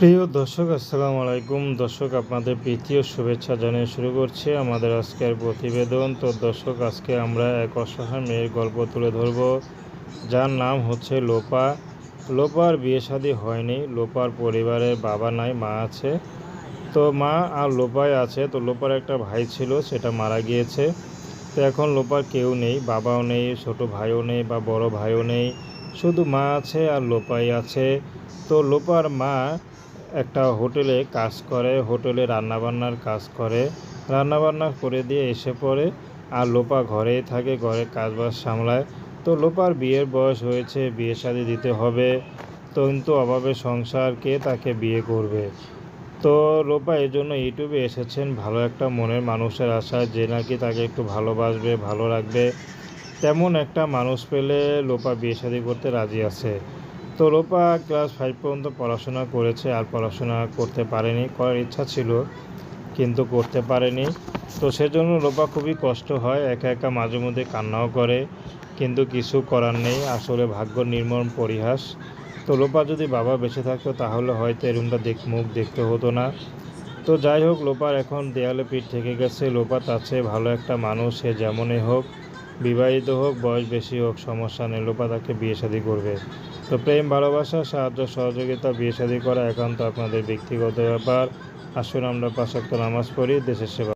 প্রিয় দর্শক, আসসালামু আলাইকুম। দর্শক, আপনাদের প্রীতি ও শুভেচ্ছা জানিয়ে শুরু করছে আমাদের আজকের প্রতিবেদন। তো দর্শক, আজকে আমরা এক অসহায় মেয়ের গল্প তুলে ধরব। যার নাম হচ্ছে লোপা। লোপার বিয়ে শাদী হয়নি, লোপার পরিবারের বাবা নাই, মা আছে। তো মা আর লোপায় আছে, তো লোপার একটা ভাই ছিল, সেটা মারা গিয়েছে। তো এখন লোপার কেউ নেই, বাবাও নেই, ছোট ভাইও নেই বা বড় ভাইও নেই। শুধু মা আছে আর লোপাই আছে। তো লোপার মা একটা হোটেলে কাজ করে, হোটেলে রান্নাবান্নার কাজ করে। রান্নাবান্না করে দিয়ে এসে পড়ে আর লোপা ঘরেই থাকে, ঘরে কাজবাজ সামলায়। তো লোপার বিয়ের বয়স হয়েছে, বিয়ে শাদি দিতে হবে। কিন্তু অভাবে সংসার, কে তাকে বিয়ে করবে? তো লোপা এই জন্য ইউটিউবে এসেছেন, ভালো একটা মনের মানুষের আশায় যে নাকি তাকে একটু ভালোবাসবে, ভালো রাখবে। তেমন একটা মানুষ পেলে লোপা বিয়ে শাদি করতে রাজি আছে। তো লোপা ক্লাস ফাইভ পর্যন্ত পড়াশোনা করেছে, আর পড়াশোনা করতে পারেনি। করার ইচ্ছা ছিল, কিন্তু করতে পারেনি। তো সেজন্য লোপা খুবই কষ্ট হয়, একা একা মাঝে মধ্যে কান্নাও করে, কিন্তু কিছু করার নেই। আসলে ভাগ্য নির্মম পরিহাস। তো লোপা যদি বাবা বেঁচে থাকতো, তাহলে হয়তো এরমটা দেখ, মুখ দেখতে হতো না। তো যাই হোক লোপার এখন দেয়ালে পিঠ থেকে গেছে। লোপা তার চেয়ে ভালো একটা মানুষ, সে যেমনই হোক। বিবাহিত হোক, বয়স বেশি হোক, সমস্যা নেই লোপা তাকে বিয়ে শাদী করবে। তো প্রেম, ভালোবাসা, সাহায্য, সহযোগিতা, বিয়ে শাদী করা একান্ত আপনাদের ব্যক্তিগত ব্যাপার। আসুন আমরা পাশাক্ত নামাজ পড়ি, দেশের সেবা